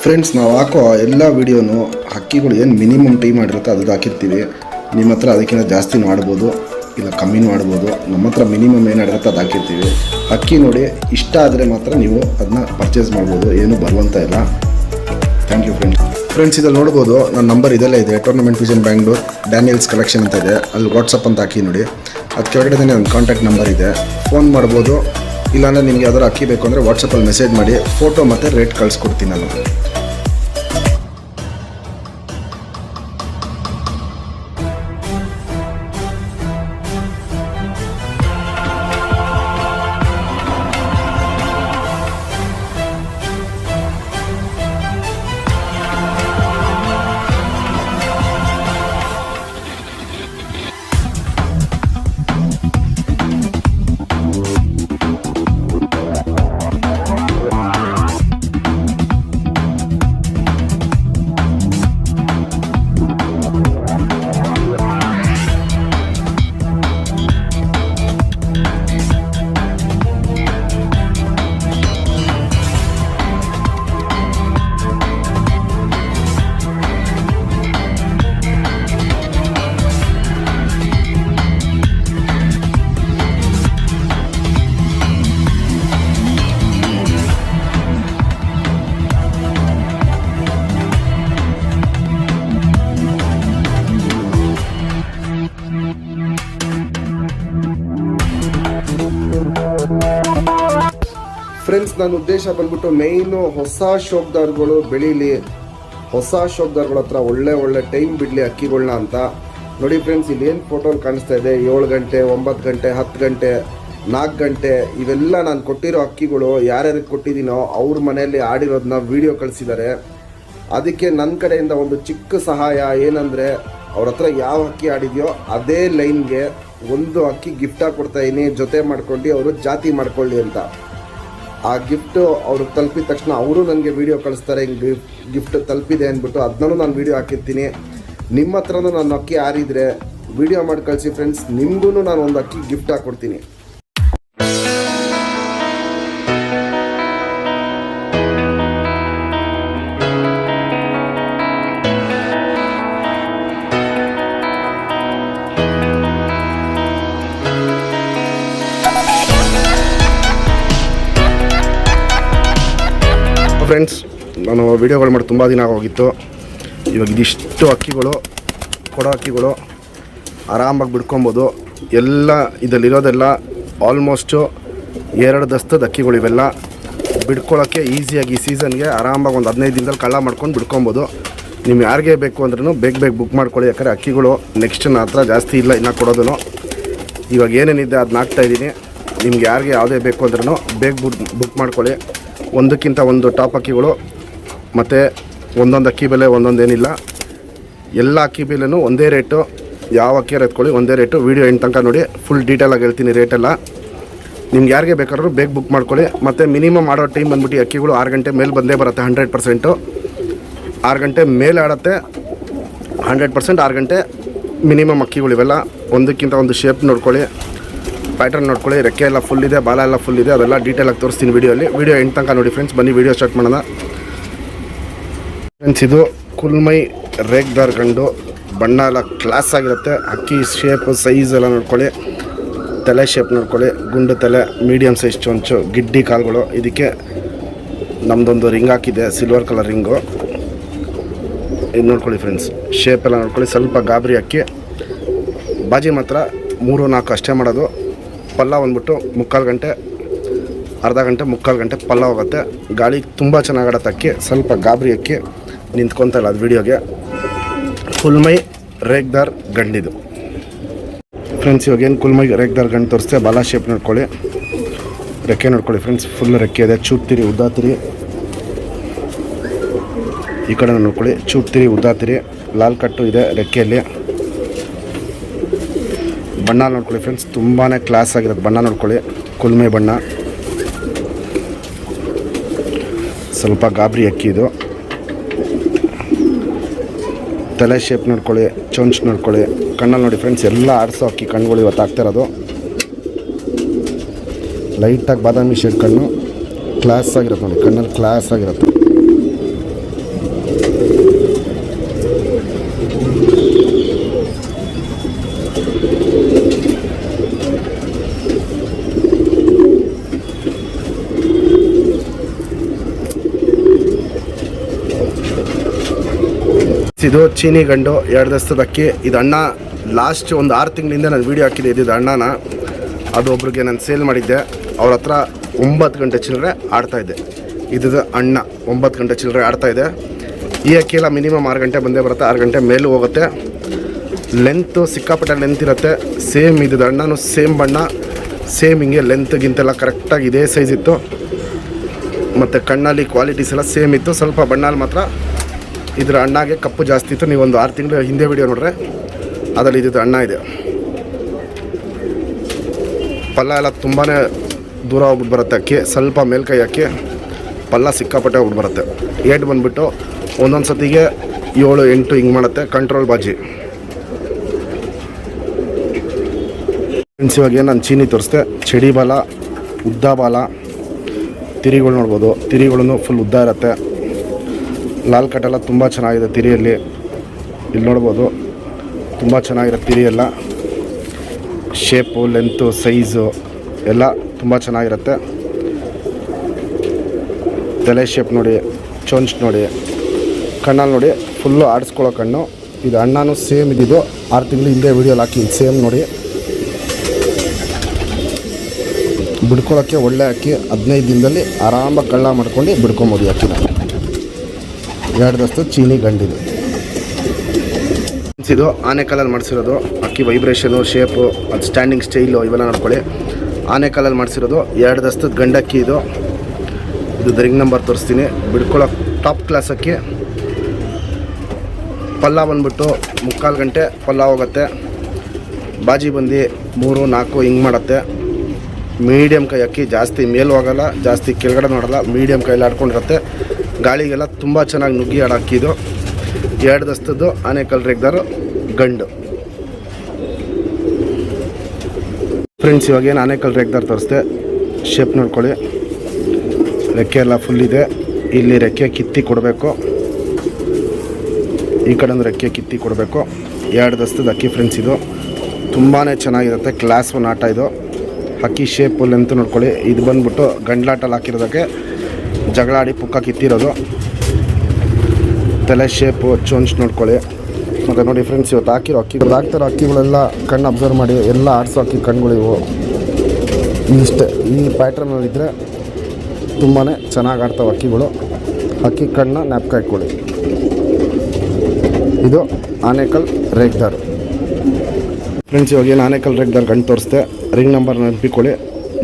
Friends ನಾವು ಹಾಕೋ ಎಲ್ಲ ವಿಡಿಯೋನು ಹಕ್ಕಿಗಳು ಏನು ಮಿನಿಮಮ್ ಟೈಮ್ ಮಾಡಿರುತ್ತೆ ಅದು ಹಾಕಿರ್ತೀವಿ. ನಿಮ್ಮ ಹತ್ರ ಅದಕ್ಕಿಂತ ಜಾಸ್ತಿ ಮಾಡ್ಬೋದು ಇಲ್ಲ ಕಮ್ಮಿ ಮಾಡ್ಬೋದು ನಮ್ಮ ಹತ್ರ ಮಿನಿಮಮ್ ಏನಾಡಿರುತ್ತೆ ಅದು ಹಾಕಿರ್ತೀವಿ. ಹಕ್ಕಿ ನೋಡಿ ಇಷ್ಟ ಆದರೆ ಮಾತ್ರ ನೀವು ಅದನ್ನ ಪರ್ಚೇಸ್ ಮಾಡ್ಬೋದು, ಏನು ಬರುವಂತ ಇಲ್ಲ. ಥ್ಯಾಂಕ್ ಯು ಫ್ರೆಂಡ್ಸ್ ಫ್ರೆಂಡ್ಸ್ ಇದಲ್ಲಿ ನೋಡ್ಬೋದು ನನ್ನ ನಂಬರ್ ಇದೆಲ್ಲ ಇದೆ tournament vision Bangalore Daniels collection ಅಂತ ಇದೆ. ಅಲ್ಲಿ ವಾಟ್ಸಪ್ ಅಂತ ಹಾಕಿ ನೋಡಿ. ಅದು ಕೆಳಗಡೆ ನನ್ನ ಕಾಂಟ್ಯಾಕ್ಟ್ ನಂಬರ್ ಇದೆ. ಫೋನ್ ಮಾಡ್ಬೋದು ಇಲ್ಲಾಂದರೆ ನಿಮ್ಗೆ ಯಾವ್ದಾದ್ರು ಅಕ್ಕಿ ಬೇಕು ಅಂದರೆ ವಾಟ್ಸಪ್ಪಲ್ಲಿ ಮೆಸೇಜ್ ಮಾಡಿ ಫೋಟೋ ಮತ್ತು ರೇಟ್ ಕಳಿಸ್ಕೊಡ್ತೀನಿ ನಾನು. ಫ್ರೆಂಡ್ಸ್ ನನ್ನ ಉದ್ದೇಶ ಬಂದ್ಬಿಟ್ಟು ಮೇಯ್ನು ಹೊಸ ಶೋಕ್ದಾರ್ಗಳು ಬೆಳೀಲಿ. ಹೊಸ ಶೋಕ್ದಾರ್ಗಳ ಹತ್ರ ಒಳ್ಳೆ ಒಳ್ಳೆ ಟೈಮ್ ಬಿಡಲಿ ಅಕ್ಕಿಗಳನ್ನ ಅಂತ. ನೋಡಿ ಫ್ರೆಂಡ್ಸ್ ಇಲ್ಲಿ ಏನು ಫೋಟೋ ಕಾಣಿಸ್ತಾ ಇದೆ? ಏಳು ಗಂಟೆ, ಒಂಬತ್ತು ಗಂಟೆ, ಹತ್ತು ಗಂಟೆ, ನಾಲ್ಕು ಗಂಟೆ, ಇವೆಲ್ಲ ನಾನು ಕೊಟ್ಟಿರೋ ಅಕ್ಕಿಗಳು ಯಾರ್ಯಾರಿಗೆ ಕೊಟ್ಟಿದ್ದೀನೋ ಅವ್ರ ಮನೆಯಲ್ಲಿ ಆಡಿರೋದನ್ನ ವಿಡಿಯೋ ಕಳಿಸಿದ್ದಾರೆ ಅದಕ್ಕೆ ನನ್ನ ಕಡೆಯಿಂದ ಒಂದು ಚಿಕ್ಕ ಸಹಾಯ ಏನಂದರೆ, ಅವ್ರ ಹತ್ರ ಯಾವ ಅಕ್ಕಿ ಆಡಿದೆಯೋ ಅದೇ ಲೈನ್ಗೆ ಒಂದು ಅಕ್ಕಿ ಗಿಫ್ಟಾಗಿ ಕೊಡ್ತಾ ಇದೀನಿ, ಜೊತೆ ಮಾಡ್ಕೊಂಡು, ಅವರು ಜಾತಿ ಮಾಡ್ಕೊಳ್ಳಿ ಅಂತ. ಆ ಗಿಫ್ಟ್ ಅವ್ರಿಗೆ ತಲುಪಿದ ತಕ್ಷಣ ಅವರು ನನಗೆ ವಿಡಿಯೋ ಕಳಿಸ್ತಾರೆ, ಹಿಂಗೆ ಗಿಫ್ಟ್ ತಲುಪಿದೆ ಅಂದ್ಬಿಟ್ಟು ಅದನ್ನೂ ನಾನು ವಿಡಿಯೋ ಹಾಕಿರ್ತೀನಿ. ನಿಮ್ಮ ಹತ್ರನೂ ನಾನು ಅಕ್ಕಿ ಯಾರಿದ್ರೆ ವಿಡಿಯೋ ಮಾಡಿ ಕಳಿಸಿ ಫ್ರೆಂಡ್ಸ್ ನಿಮಗೂ ನಾನು ಒಂದು ಅಕ್ಕಿ ಗಿಫ್ಟ್ ಹಾಕ್ಕೊಡ್ತೀನಿ ವೀಡಿಯೋಗಳು ಮಾಡಿ ತುಂಬ ದಿನ ಆಗೋಗಿತ್ತು. ಇವಾಗ ಇದಿಷ್ಟು ಅಕ್ಕಿಗಳು, ಕೊಡೋ ಅಕ್ಕಿಗಳು ಆರಾಮಾಗಿ ಬಿಡ್ಕೊಬೋದು. ಎಲ್ಲ ಇದರಲ್ಲಿರೋದೆಲ್ಲ ಆಲ್ಮೋಸ್ಟು ಎರಡು ದಸ್ತದ ಅಕ್ಕಿಗಳು ಇವೆಲ್ಲ ಬಿಡ್ಕೊಳ್ಳೋಕ್ಕೆ ಈಸಿಯಾಗಿ ಈ ಸೀಸನ್ಗೆ ಆರಾಮಾಗಿ ಒಂದು ಹದಿನೈದು ದಿನದಲ್ಲಿ ಕಳ್ಳ ಮಾಡ್ಕೊಂಡು ಬಿಡ್ಕೊಬೋದು. ನಿಮ್ಗೆ ಯಾರಿಗೆ ಬೇಕು ಅಂದ್ರೂ ಬೇಗ ಬೇಗ ಬುಕ್ ಮಾಡ್ಕೊಳ್ಳಿ. ಯಾಕಂದರೆ ಅಕ್ಕಿಗಳು ನೆಕ್ಸ್ಟ್ ನನ್ನ ಹತ್ರ ಜಾಸ್ತಿ ಇಲ್ಲ, ಇನ್ನು ಕೊಡೋದನ್ನು. ಇವಾಗ ಏನೇನಿದೆ ಅದನ್ನ ಹಾಕ್ತಾ ಇದ್ದೀನಿ. ನಿಮ್ಗೆ ಯಾರಿಗೆ ಯಾವುದೇ ಬೇಕು ಅಂದ್ರೂ ಬೇಗ ಬುಕ್ ಬುಕ್ ಮಾಡ್ಕೊಳ್ಳಿ. ಒಂದಕ್ಕಿಂತ ಒಂದು ಟಾಪ್ ಅಕ್ಕಿಗಳು. ಮತ್ತು ಒಂದೊಂದು ಅಕ್ಕಿ ಬೆಲೆ ಒಂದೊಂದೇನಿಲ್ಲ ಎಲ್ಲ ಅಕ್ಕಿ ಬೆಲೆನೂ ಒಂದೇ ರೇಟು. ಯಾವ ಅಕ್ಕಿ ಎತ್ಕೊಳ್ಳಿ ಒಂದೇ ರೇಟು. ವೀಡಿಯೋ ಎಂಟು ತನಕ ನೋಡಿ. ಫುಲ್ ಡೀಟೇಲಾಗಿ ಹೇಳ್ತೀನಿ ರೇಟೆಲ್ಲ ನಿಮ್ಗೆ ಯಾರಿಗೆ ಬೇಕಾದ್ರೂ ಬೇಗ ಬುಕ್ ಮಾಡ್ಕೊಳ್ಳಿ. ಮತ್ತು ಮಿನಿಮಮ್ ಆಡೋ ಟೈಮ್ ಬಂದ್ಬಿಟ್ಟು ಅಕ್ಕಿಗಳು ಆರು ಗಂಟೆ ಮೇಲೆ ಬಂದೇ ಬರುತ್ತೆ ಹಂಡ್ರೆಡ್ ಪರ್ಸೆಂಟು ಆರು ಗಂಟೆ ಮೇಲೆ ಆಡುತ್ತೆ. ಹಂಡ್ರೆಡ್ ಪರ್ಸೆಂಟ್ ಆರು ಗಂಟೆ ಮಿನಿಮಮ್ ಅಕ್ಕಿಗಳು ಇವೆಲ್ಲ. ಒಂದಕ್ಕಿಂತ ಒಂದು ಶೇಪ್ ನೋಡ್ಕೊಳ್ಳಿ. ಪ್ಯಾಟರ್ನ್ ನೋಡ್ಕೊಳ್ಳಿ. ರೆಕ್ಕೆ ಎಲ್ಲ ಫುಲ್ ಇದೆ, ಬಾಲ ಎಲ್ಲ ಫುಲ್ ಇದೆ. ಅದೆಲ್ಲ ಡೀಟೇಲಾಗಿ ತೋರಿಸ್ತೀನಿ ವೀಡಿಯೋಲಿ ವೀಡಿಯೋ ಎಂಟು ತನಕ ನೋಡಿ ಫ್ರೆಂಡ್ಸ್ ಬನ್ನಿ ವೀಡಿಯೋ ಸ್ಟಾರ್ಟ್ ಮಾಡೋಣ. ಫ್ರೆಂಡ್ಸ್ ಇದು ಕುಲ್ಮೈ ರೇಗ್ದಾರ್ ಗಂಡು ಬಣ್ಣ ಎಲ್ಲ ಕ್ಲಾಸ್ ಆಗಿರುತ್ತೆ. ಅಕ್ಕಿ ಶೇಪ್ ಸೈಜ್ ಎಲ್ಲ ನೋಡ್ಕೊಳ್ಳಿ. ತಲೆ ಶೇಪ್ ನೋಡ್ಕೊಳ್ಳಿ. ಗುಂಡು ತಲೆ ಮೀಡಿಯಮ್ ಸೈಜ್ ಚೊಂಚು, ಗಿಡ್ಡಿ ಕಾಲುಗಳು. ಇದಕ್ಕೆ ನಮ್ಮದೊಂದು ರಿಂಗ್ ಹಾಕಿದೆ ಸಿಲ್ವರ್ ಕಲರ್ ರಿಂಗು ಇದು ನೋಡ್ಕೊಳ್ಳಿ ಫ್ರೆಂಡ್ಸ್ ಶೇಪ್ ಎಲ್ಲ ನೋಡ್ಕೊಳ್ಳಿ. ಸ್ವಲ್ಪ ಗಾಬರಿ ಅಕ್ಕಿ. ಬಾಜಿ ಮಾತ್ರ ಮೂರು, ನಾಲ್ಕು ಅಷ್ಟೇ ಮಾಡೋದು. ಪಲ್ಲ ಬಂದ್ಬಿಟ್ಟು ಮುಕ್ಕಾಲು ಗಂಟೆ, ಅರ್ಧ ಗಂಟೆ, ಮುಕ್ಕಾಲು ಗಂಟೆ ಪಲ್ಲ ಹೋಗುತ್ತೆ ಗಾಳಿ ತುಂಬ ಚೆನ್ನಾಗಿ ಅಕ್ಕಿ. ಸ್ವಲ್ಪ ಗಾಬರಿ ಅಕ್ಕಿ. ನಿಂತ್ಕೊತಾ ಇಲ್ಲ ಅದು ವೀಡಿಯೋಗೆ. ಕುಲ್ಮೈ ರೇಗ್ದಾರ್ ಗಂಡಿದು. ಫ್ರೆಂಡ್ಸ್ ಇವಾಗ ಏನು ಕುಲ್ಮೈ ರೇಗ್ದಾರ್ ಗಂಡು ತೋರಿಸ್ತೆ ಬಾಲ ಶೇಪ್ ನೋಡ್ಕೊಳ್ಳಿ. ರೆಕ್ಕೆ ನೋಡ್ಕೊಳ್ಳಿ ಫ್ರೆಂಡ್ಸ್ ಫುಲ್ ರೆಕ್ಕೆ ಇದೆ. ಚೂಪ್ತಿರಿ ಉದ್ದಾತಿರಿ. ಈ ಕಡೆ ನೋಡ್ಕೊಳ್ಳಿ. ಚೂಪ್ತಿರಿ ಉದ್ದಾತಿರಿ. ಲಾಲ್ ಕಟ್ಟು ಇದೆ ರೆಕ್ಕೆಯಲ್ಲಿ. ಬಣ್ಣ ನೋಡ್ಕೊಳ್ಳಿ ಫ್ರೆಂಡ್ಸ್ ತುಂಬಾ ಕ್ಲಾಸ್ ಆಗಿರೋದು ಬಣ್ಣ ನೋಡ್ಕೊಳ್ಳಿ. ಕುಲ್ಮೆ ಬಣ್ಣ. ಸ್ವಲ್ಪ ಗಾಬರಿ ಅಕ್ಕಿ ಇದು. ತಲೆ ಶೇಪ್ ನೋಡ್ಕೊಳ್ಳಿ, ಚೊಂಚ್ ನೋಡ್ಕೊಳ್ಳಿ, ಕಣ್ಣಲ್ಲಿ ನೋಡಿ ಫ್ರೆಂಡ್ಸ್ ಎಲ್ಲ ಆಡಿಸೋ ಅಕ್ಕಿ ಕಣ್ಗಳು ಇವತ್ತು ಆಗ್ತಾ ಇರೋದು. ಲೈಟಾಗಿ ಬಾದಾಮಿ ಶೇಡ್ ಕಣ್ಣು ಕ್ಲಾಸ್ ಆಗಿರುತ್ತೆ ನೋಡಿ, ಕಣ್ಣಲ್ಲಿ ಕ್ಲಾಸ್ ಆಗಿರುತ್ತೆ. ಇದು ಚೀನಿ ಗಂಡು ಎರಡು ದಸ್ತದ ಅಕ್ಕಿ ಇದು ಅಣ್ಣ ಲಾಸ್ಟ್ ಒಂದು ಆರು ತಿಂಗಳಿಂದ ನಾನು ವೀಡಿಯೋ ಹಾಕಿದ್ದೆ ಇದ್ದಿದ್ದು ಅಣ್ಣನ. ಅದು ಒಬ್ರಿಗೆ ನಾನು ಸೇಲ್ ಮಾಡಿದ್ದೆ. ಅವ್ರ ಹತ್ರ ಒಂಬತ್ತು ಗಂಟೆ ಚಿಲ್ಲರೆ ಆಡ್ತಾಯಿದ್ದೆ ಇದು ಅಣ್ಣ ಒಂಬತ್ತು ಗಂಟೆ ಚಿಲ್ಲರೆ ಆಡ್ತಾಯಿದೆ ಈ ಅಕ್ಕಿ ಎಲ್ಲ ಮಿನಿಮಮ್ ಆರು ಗಂಟೆ ಬಂದೇ ಬರುತ್ತೆ. ಆರು ಗಂಟೆ ಮೇಲೂ ಹೋಗುತ್ತೆ. ಲೆಂತು ಸಿಕ್ಕಾಪಟ್ಟೆ ಲೆಂತ್ ಇರುತ್ತೆ. ಸೇಮ್ ಇದ್ದಿದ್ದು ಅಣ್ಣನೂ ಸೇಮ್ ಬಣ್ಣ. ಸೇಮ್ ಹಿಂಗೆ ಲೆಂತ್ಗಿಂತೆಲ್ಲ ಕರೆಕ್ಟಾಗಿ ಇದೇ ಸೈಜ್ ಇತ್ತು. ಮತ್ತು ಕಣ್ಣಲ್ಲಿ ಕ್ವಾಲಿಟೀಸ್ ಎಲ್ಲ ಸೇಮ್ ಇತ್ತು. ಸ್ವಲ್ಪ ಬಣ್ಣಲ್ಲಿ ಮಾತ್ರ ಇದ್ರ ಅಣ್ಣಗೆ ಕಪ್ಪು ಜಾಸ್ತಿ ಇತ್ತು. ನೀವು ಒಂದು ಆರು ತಿಂಗಳು ಹಿಂದೆ ವಿಡಿಯೋ ನೋಡ್ರೆ ಅದರಲ್ಲಿ ಇದ್ದಿದ್ದು ಅಣ್ಣ ಇದೆ. ಪಲ್ಲ ಎಲ್ಲ ತುಂಬಾ ದೂರ ಹೋಗ್ಬಿಟ್ಟು ಬರುತ್ತೆ. ಅಕ್ಕಿ, ಸ್ವಲ್ಪ ಮೇಲ್ಕೈ ಅಕ್ಕಿ ಪಲ್ಲ ಸಿಕ್ಕಾಪಟ್ಟೆ ಹೋಗ್ಬಿಟ್ಟು ಬರುತ್ತೆ. ಏಟ್ ಬಂದುಬಿಟ್ಟು ಒಂದೊಂದು ಸತಿಗೆ ಏಳು, ಎಂಟು ಹಿಂಗೆ ಮಾಡುತ್ತೆ. ಕಂಟ್ರೋಲ್ ಬಾಜಿ. ಫ್ರೆಂಡ್ಸ್ ಇವಾಗ ನಾನು ಚೀನಿ ತೋರಿಸ್ದೆ? ಚಡಿ ಬಾಲ, ಉದ್ದ ಬಾಲ, ತಿರಿಗಳು ನೋಡ್ಬೋದು. ತಿರಿಗಳೂ ಫುಲ್ ಉದ್ದ ಇರುತ್ತೆ. ಲಾಲ್ ಕಟ್ಟೆಲ್ಲ ತುಂಬ ಚೆನ್ನಾಗಿದೆ ತಿರಿಯಲ್ಲಿ. ಇಲ್ಲಿ ನೋಡ್ಬೋದು. ತುಂಬ ಚೆನ್ನಾಗಿರುತ್ತೆ ತಿರಿ ಎಲ್ಲ ಶೇಪು ಲೆಂತು ಸೈಜು ಎಲ್ಲ ತುಂಬ ಚೆನ್ನಾಗಿರುತ್ತೆ. ತಲೆ ಶೇಪ್ ನೋಡಿ, ಚೊಂಚ್ ನೋಡಿ, ಕಣ್ಣಲ್ಲಿ ನೋಡಿ ಫುಲ್ಲು ಆಡಿಸ್ಕೊಳ್ಳೋ ಕಣ್ಣು. ಇದು ಅಣ್ಣನೂ ಸೇಮ್ ಇದ್ದಿದ್ದು. ಆರು ತಿಂಗಳು ಹಿಂದೆ ವೀಡಿಯೋಲಿ ಹಾಕಿ ಸೇಮ್ ನೋಡಿ. ಬಿಡ್ಕೊಳ್ಳೋಕ್ಕೆ ಒಳ್ಳೆ ಅಕ್ಕಿ. ಹದಿನೈದು ದಿನದಲ್ಲಿ ಆರಾಮಾಗಿ ಕಳ್ಳ ಮಾಡ್ಕೊಂಡು ಬಿಡ್ಕೊಬೋದು ಅಕ್ಕಿನ. ಎರಡು ದಸ್ತು ಚೀನಿ ಗಂಡಿದು. ಇದು ಆನೆ ಮಾಡ್ಸಿರೋದು. ಅಕ್ಕಿ ವೈಬ್ರೇಷನು ಶೇಪು ಅದು ಸ್ಟ್ಯಾಂಡಿಂಗ್ ಸ್ಟೈಲು ಇವೆಲ್ಲ ನೋಡ್ಕೊಳ್ಳಿ. ಆನೆ ಮಾಡ್ಸಿರೋದು. ಎರಡದಷ್ಟು ಗಂಡಕ್ಕಿ ಇದು. ಇದು ರಿಂಗ್ ನಂಬರ್ ತೋರಿಸ್ತೀನಿ. ಬಿಡ್ಕೊಳ್ಳೋ ಟಾಪ್ ಕ್ಲಾಸ್ ಅಕ್ಕಿ. ಪಲ್ಲ ಬಂದ್ಬಿಟ್ಟು ಮುಕ್ಕಾಲು ಗಂಟೆ ಪಲ್ಲ ಹೋಗುತ್ತೆ. ಬಾಜಿ ಬಂದು ಮೂರು, ನಾಲ್ಕು ಹಿಂಗೆ ಮಾಡುತ್ತೆ. ಮೀಡಿಯಮ್ ಕೈ ಅಕ್ಕಿ ಜಾಸ್ತಿ ಮೇಲೆ ಹೋಗಲ್ಲ, ಜಾಸ್ತಿ ಕೆಳಗಡೆ ನೋಡಲ್ಲ ಮೀಡಿಯಮ್ ಕೈಯಲ್ಲಿ ಆಡ್ಕೊಂಡಿರುತ್ತೆ. ಗಾಳಿಗೆಲ್ಲ ತುಂಬ ಚೆನ್ನಾಗಿ ನುಗ್ಗಿ ಹಾಡಾಕಿದ್ದು ಎರಡು ದಸ್ತದ್ದು ಆನೆಕಲ್ ರೇಗ್ದಾರು, ಗಂಡು. ಫ್ರೆಂಡ್ಸ್ ಇವಾಗ ಏನು ಆನೆಕಲ್ ರೇಗ್ದಾರ್ ತೋರಿಸ್ದೆ. ಶೇಪ್ ನೋಡ್ಕೊಳ್ಳಿ. ರೆಕ್ಕೆ ಎಲ್ಲ ಫುಲ್ ಇದೆ. ಇಲ್ಲಿ ರೆಕ್ಕೆ ಕಿತ್ತಿ ಕೊಡಬೇಕು. ಈ ಕಡೆ ಒಂದು ರೆಕ್ಕೆ ಕಿತ್ತಿ ಕೊಡಬೇಕು. ಎರಡು ದಸ್ತದ ಅಕ್ಕಿ ಫ್ರೆಂಡ್ಸ್ ಇದು. ತುಂಬಾ ಚೆನ್ನಾಗಿರುತ್ತೆ. ಕ್ಲಾಸ್ ಒನ್ ಆಟ ಇದು. ಅಕ್ಕಿ ಶೇಪು ಲೆಂತ್ ನೋಡ್ಕೊಳ್ಳಿ. ಇದು ಬಂದ್ಬಿಟ್ಟು ಗಂಡ್ಲಾಟಲ್ಲಿ ಹಾಕಿರೋದಕ್ಕೆ ಜಗಳ ಆಡಿ ಪುಕ್ಕ ಕಿತ್ತಿರೋದು ತಲೆ ಶೇಪು ಚೊಂಚ್ ನೋಡ್ಕೊಳ್ಳಿ. ಮತ್ತು ನೋಡಿ ಫ್ರೆಂಡ್ಸ್ ಇವತ್ತು ಹಾಕಿರೋ ಅಕ್ಕಿ ಹಾಕ್ತಿರೋ ಅಕ್ಕಿಗಳೆಲ್ಲ ಕಣ್ಣು ಅಬ್ಸರ್ವ್ ಮಾಡಿ, ಎಲ್ಲ ಆಡಿಸೋ ಅಕ್ಕಿ ಕಣ್ಣುಗಳು ಇವು ಇಷ್ಟೇ ಈ ಪ್ಯಾಟ್ರನಲ್ಲಿದ್ದರೆ ತುಂಬಾ ಚೆನ್ನಾಗಿ ಆಡ್ತಾವೆ ಅಕ್ಕಿಗಳು. ಅಕ್ಕಿ ಕಣ್ಣನ್ನ ನ್ಯಾಪ್ಕ ಇಟ್ಕೊಳ್ಳಿ ಇದು ಆನೇಕಲ್ ರೇಗ್ದಾರ್. ಫ್ರೆಂಡ್ಸ್ ಇವಾಗ ಏನು ಆನೇಕಲ್ ರೇಗ್ದಾರ್ ಕಣ್ಣು ತೋರಿಸ್ದೆ? ರಿಂಗ್ ನಂಬರ್ ನೆನಪಿಕೊಳ್ಳಿ.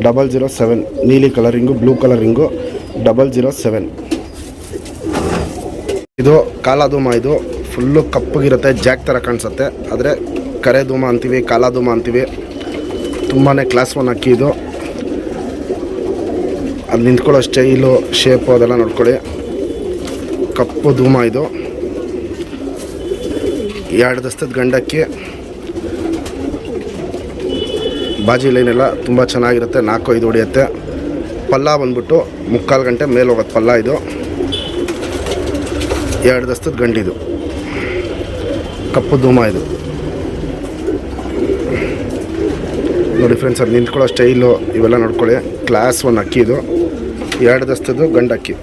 ಡಬಲ್ ಜೀರೋ ಸೆವೆನ್ ನೀಲಿ colour ring blue colour ring double zero seven ಇದು ಕಾಲಾಧೂಮ, ಇದು ಫುಲ್ಲು ಕಪ್ಪಗಿರುತ್ತೆ ಜಾಕ್ ಥರ ಕಾಣಿಸುತ್ತೆ. ಆದರೆ ಕರೆ ಧೂಮ ಅಂತೀವಿ ಕಾಲಾಧೂಮ ಅಂತೀವಿ. ತುಂಬಾ ಕ್ಲಾಸ್ ಒನ್ ಅಕ್ಕಿ ಇದು. ಅದು ನಿಂತ್ಕೊಳ್ಳೋ ಸ್ಟೈಲು ಶೇಪು ಅದೆಲ್ಲ ನೋಡ್ಕೊಳ್ಳಿ. ಕಪ್ಪು ಧೂಮ ಇದು. ಎರಡು ದಸ್ತದ ಗಂಡಕ್ಕಿ. ಬಾಜಿ ಲೈನೆಲ್ಲ ತುಂಬ ಚೆನ್ನಾಗಿರುತ್ತೆ, ನಾಲ್ಕು ಐದು ಹೊಡಿಯುತ್ತೆ. ಪಲ್ಲ ಬಂದ್ಬಿಟ್ಟು ಮುಕ್ಕಾಲು ಗಂಟೆ ಮೇಲೆ ಹೋಗೋದು ಪಲ್ಲ ಇದು. ಎರಡು ದಸ್ತದ ಗಂಡಿದು ಕಪ್ಪು ಧೂಮ ಇದು. ನೋಡಿ ಫ್ರೆಂಡ್ಸ್ ಅದು ನಿಂತ್ಕೊಳ್ಳೋ ಸ್ಟೈಲು ಇವೆಲ್ಲ ನೋಡ್ಕೊಳ್ಳಿ. ಕ್ಲಾಸ್ ಒಂದು ಅಕ್ಕಿ ಇದು. ಎರಡು ದಸ್ತದ್ದು ಗಂಡಕ್ಕಿ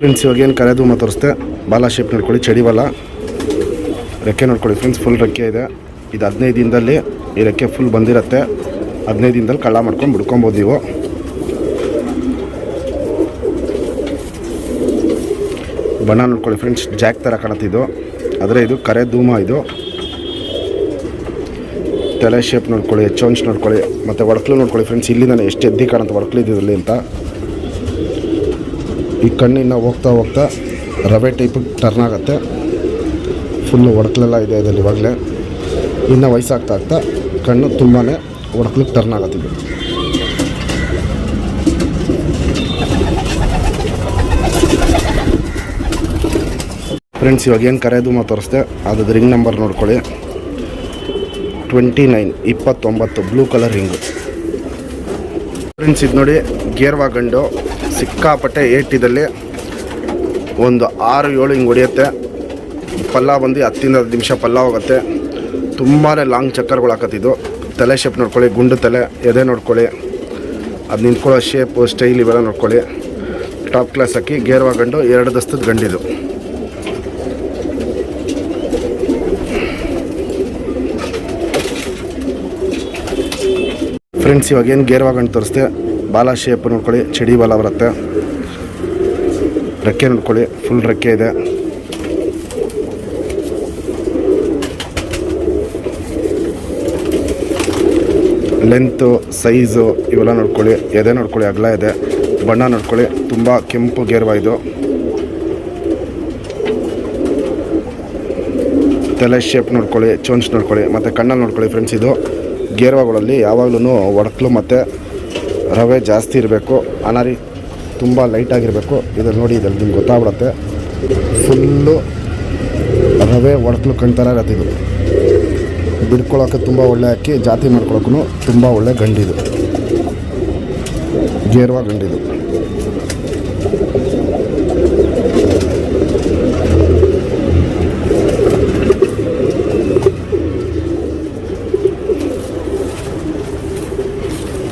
ಫ್ರೆಂಡ್ಸ್ ಇವಾಗ ಏನು ಕರೆ ಧೂಮ ತೋರಿಸ್ತೆ ಬಾಲ ಶೇಪ್ ನೋಡ್ಕೊಳ್ಳಿ ಚಡಿ ರೆಕ್ಕೆ ನೋಡ್ಕೊಳ್ಳಿ ಫ್ರೆಂಡ್ಸ್ ಫುಲ್ ರೆಕ್ಕೆ ಇದೆ. ಇದು ಹದಿನೈದು ದಿನದಲ್ಲಿ ಈ ರೆಕ್ಕೆ ಫುಲ್ ಬಂದಿರುತ್ತೆ. ಹದಿನೈದು ದಿನದಲ್ಲಿ ಕಳ್ಳ ಮಾಡ್ಕೊಂಡು ಬಿಡ್ಕೊಬೋದು ನೀವು. ಬಣ್ಣ ನೋಡ್ಕೊಳ್ಳಿ ಫ್ರೆಂಡ್ಸ್ ಜಾಕ್ ಥರ ಕಾಣುತ್ತಿದ್ದು ಆದರೆ ಇದು ಕರೆ ಧೂಮ ಇದು. ತಲೆ ಶೇಪ್ ನೋಡ್ಕೊಳ್ಳಿ ಚೌಂಚ್ ನೋಡ್ಕೊಳ್ಳಿ, ಮತ್ತು ಒಡಕ್ಲು ನೋಡ್ಕೊಳ್ಳಿ ಫ್ರೆಂಡ್ಸ್ ಇಲ್ಲಿ ನಾನು ಎಷ್ಟು ಎದ್ದಿ ಕಾಣುತ್ತೆ ಇದರಲ್ಲಿ ಅಂತ. ಈ ಕಣ್ಣಿನ ಹೋಗ್ತಾ ಹೋಗ್ತಾ ರವೆ ಟೈಪಿಗೆ ಟರ್ನ್ ಆಗುತ್ತೆ. ಫುಲ್ಲು ಒಡಕ್ಲೆಲ್ಲ ಇದೆ ಇದರಲ್ಲಿ ಇವಾಗಲೇ. ಇನ್ನು ವಯಸ್ಸಾಗ್ತಾ ಆಗ್ತಾ, ಕಣ್ಣು ತುಂಬಾ ಒಡಕ್ಲಿಕ್ಕೆ ಟರ್ನ್ ಆಗತ್ತಿದೆ. ಫ್ರೆಂಡ್ಸ್ ಇವಾಗ ಏನು ಕರೆಯೋದು ಮಾ ತೋರಿಸ್ದೆ ಅದು ರಿಂಗ್ ನಂಬರ್ ನೋಡ್ಕೊಳ್ಳಿ. ಟ್ವೆಂಟಿ ನೈನ್ ಇಪ್ಪತ್ತೊಂಬತ್ತು ಬ್ಲೂ ಕಲರ್ ರಿಂಗು ಫ್ರೆಂಡ್ಸ್ ಇದು ನೋಡಿ, ಗೇರ್ವಾ ಗಂಡು ಸಿಕ್ಕಾಪಟ್ಟೆ ಏಟಿದಲ್ಲಿ ಒಂದು ಆರು ಏಳು ಹಿಂಗೆ ಹೊಡಿಯುತ್ತೆ. ಪಲ್ಲ ಬಂದು ಹತ್ತಿಂದ ಹತ್ತು ನಿಮಿಷ ಪಲ್ಲ ಹೋಗುತ್ತೆ ತುಂಬಾ ಲಾಂಗ್ ಚಕ್ಕರ್ಗಳು ಹಾಕತ್ತಿದ್ದು ತಲೆ ಶೇಪ್ ನೋಡ್ಕೊಳ್ಳಿ, ಗುಂಡು ತಲೆ, ಎದೆ ನೋಡ್ಕೊಳ್ಳಿ. ಅದು ನಿಂತ್ಕೊಳ್ಳೋ ಶೇಪು ಸ್ಟೈಲ್ ಇವೆಲ್ಲ ನೋಡ್ಕೊಳ್ಳಿ. ಟಾಪ್ ಕ್ಲಾಸ್ ಹಾಕಿ ಗೇರ್ವಾ ಗಂಡು, ಎರಡು ದಸ್ತದ ಗಂಡಿದು. ಫ್ರೆಂಡ್ಸ್ ಇವಾಗ ಏನು ಗೇರ್ವಾ ಗಂಡು ತೋರಿಸ್ದೆ? ಬಾಲ ಶೇಪ್ ನೋಡ್ಕೊಳ್ಳಿ, ಚಡಿ ಬಾಲ ಬರುತ್ತೆ. ರೆಕ್ಕೆ ನೋಡ್ಕೊಳ್ಳಿ ಫುಲ್ ರೆಕ್ಕೆ ಇದೆ. ಲೆಂತು ಸೈಜು ಇವೆಲ್ಲ ನೋಡ್ಕೊಳ್ಳಿ. ಎದೆ ನೋಡ್ಕೊಳ್ಳಿ, ಅಗಲ ಇದೆ ಬಣ್ಣ ನೋಡ್ಕೊಳ್ಳಿ. ತುಂಬ ಕೆಂಪು ಗೇರ್ವಾ ಇದು ತಲೆ ಶೇಪ್ ನೋಡ್ಕೊಳ್ಳಿ ಚೋಂಚ್ ನೋಡ್ಕೊಳ್ಳಿ, ಮತ್ತು ಕಣ್ಣಲ್ಲಿ ನೋಡ್ಕೊಳ್ಳಿ ಫ್ರೆಂಡ್ಸ್ ಇದು ಗೇರ್ವಾಗಳಲ್ಲಿ ಯಾವಾಗಲೂ ಒಡಕ್ಲು ಮತ್ತು ರವೆ ಜಾಸ್ತಿ ಇರಬೇಕು. ಅನಾರಿ ತುಂಬ ಲೈಟಾಗಿರಬೇಕು ಇದ್ರಲ್ಲಿ ನೋಡಿ, ಇದ್ರಲ್ಲಿ ನಿಮ್ಗೆ ಗೊತ್ತಾಗ್ಬಿಡುತ್ತೆ. ಫುಲ್ಲು ರವೆ ಒಡಕ್ಲು ಕಣ್ತಾರ ಇರತ್ತೆ ಇದು. ಬಿಡ್ಕೊಳ್ಳೋಕೆ ತುಂಬ ಒಳ್ಳೆ ಅಕ್ಕಿ, ಜಾತಿ ಮಾಡ್ಕೊಳಕ್ಕೂ ತುಂಬ ಒಳ್ಳೆ ಗಂಡಿದು. ಗೇರ್ವ ಗಂಡಿದು.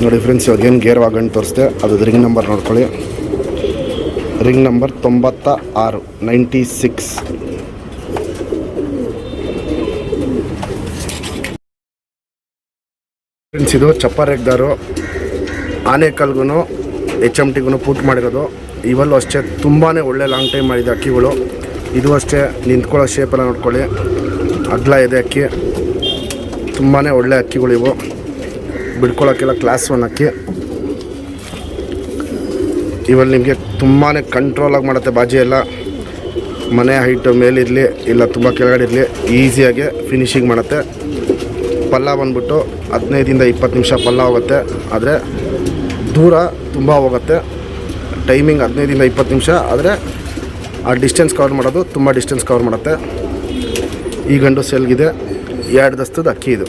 ನೋಡಿ ಫ್ರೆಂಡ್ಸ್ ಇವಾಗ ಏನು ಗೇರ್ವಾ ಗಂಡು ತೋರಿಸ್ದೆ, ಅದು ರಿಂಗ್ ನಂಬರ್ ನೋಡ್ಕೊಳ್ಳಿ. ರಿಂಗ್ ನಂಬರ್ ತೊಂಬತ್ತ ಆರು ನೈಂಟಿ ಸಿಕ್ಸ್ ಇದು ಚಪ್ಪರ್ ಎಗ್ದಾರು ಆನೆಕಲ್ಗೂ ಎಚ್ ಎಂ ಟಿಗೂ ಪೂಟ್ ಮಾಡಿರೋದು. ಇವಲ್ಲೂ ಅಷ್ಟೇ ತುಂಬಾ ಒಳ್ಳೆ ಲಾಂಗ್ ಟೈಮ್ ಮಾಡಿದೆ ಅಕ್ಕಿಗಳು. ಇದು ಅಷ್ಟೇ, ನಿಂತ್ಕೊಳ್ಳೋ ಶೇಪೆಲ್ಲ ನೋಡ್ಕೊಳ್ಳಿ. ಅಗ್ಲ ಇದೆ ಅಕ್ಕಿ. ತುಂಬಾ ಒಳ್ಳೆ ಅಕ್ಕಿಗಳು ಇವು. ಬಿಡ್ಕೊಳ್ಳೋಕ್ಕೆಲ್ಲ ಕ್ಲಾಸ್ ಒನ್ ಅಕ್ಕಿ. ಇವಲ್ಲಿ ನಿಮಗೆ ತುಂಬಾ ಕಂಟ್ರೋಲಾಗಿ ಮಾಡುತ್ತೆ ಬಾಜಿ ಎಲ್ಲ. ಮನೆ ಹೈಟು ಮೇಲಿರಲಿ, ಇಲ್ಲ ತುಂಬ ಕೆಳಗಡೆ ಇರಲಿ ಈಸಿಯಾಗಿ ಫಿನಿಶಿಂಗ್ ಮಾಡುತ್ತೆ. ಪಲ್ಲ ಬಂದ್ಬಿಟ್ಟು ಹದಿನೈದಿಂದ ಇಪ್ಪತ್ತು ನಿಮಿಷ ಪಲ್ಲ ಹೋಗುತ್ತೆ ಆದರೆ ದೂರ ತುಂಬ ಹೋಗುತ್ತೆ. ಟೈಮಿಂಗ್ ಹದಿನೈದಿಂದ ಇಪ್ಪತ್ತು ನಿಮಿಷ, ಆದರೆ ಆ ಡಿಸ್ಟೆನ್ಸ್ ಕವರ್ ಮಾಡೋದು ತುಂಬ ಡಿಸ್ಟೆನ್ಸ್ ಕವರ್ ಮಾಡುತ್ತೆ. ಈ ಗಂಡು ಸೆಲ್ಗಿದೆ. ಎರಡು ದಸ್ತದ ಅಕ್ಕಿ ಇದು.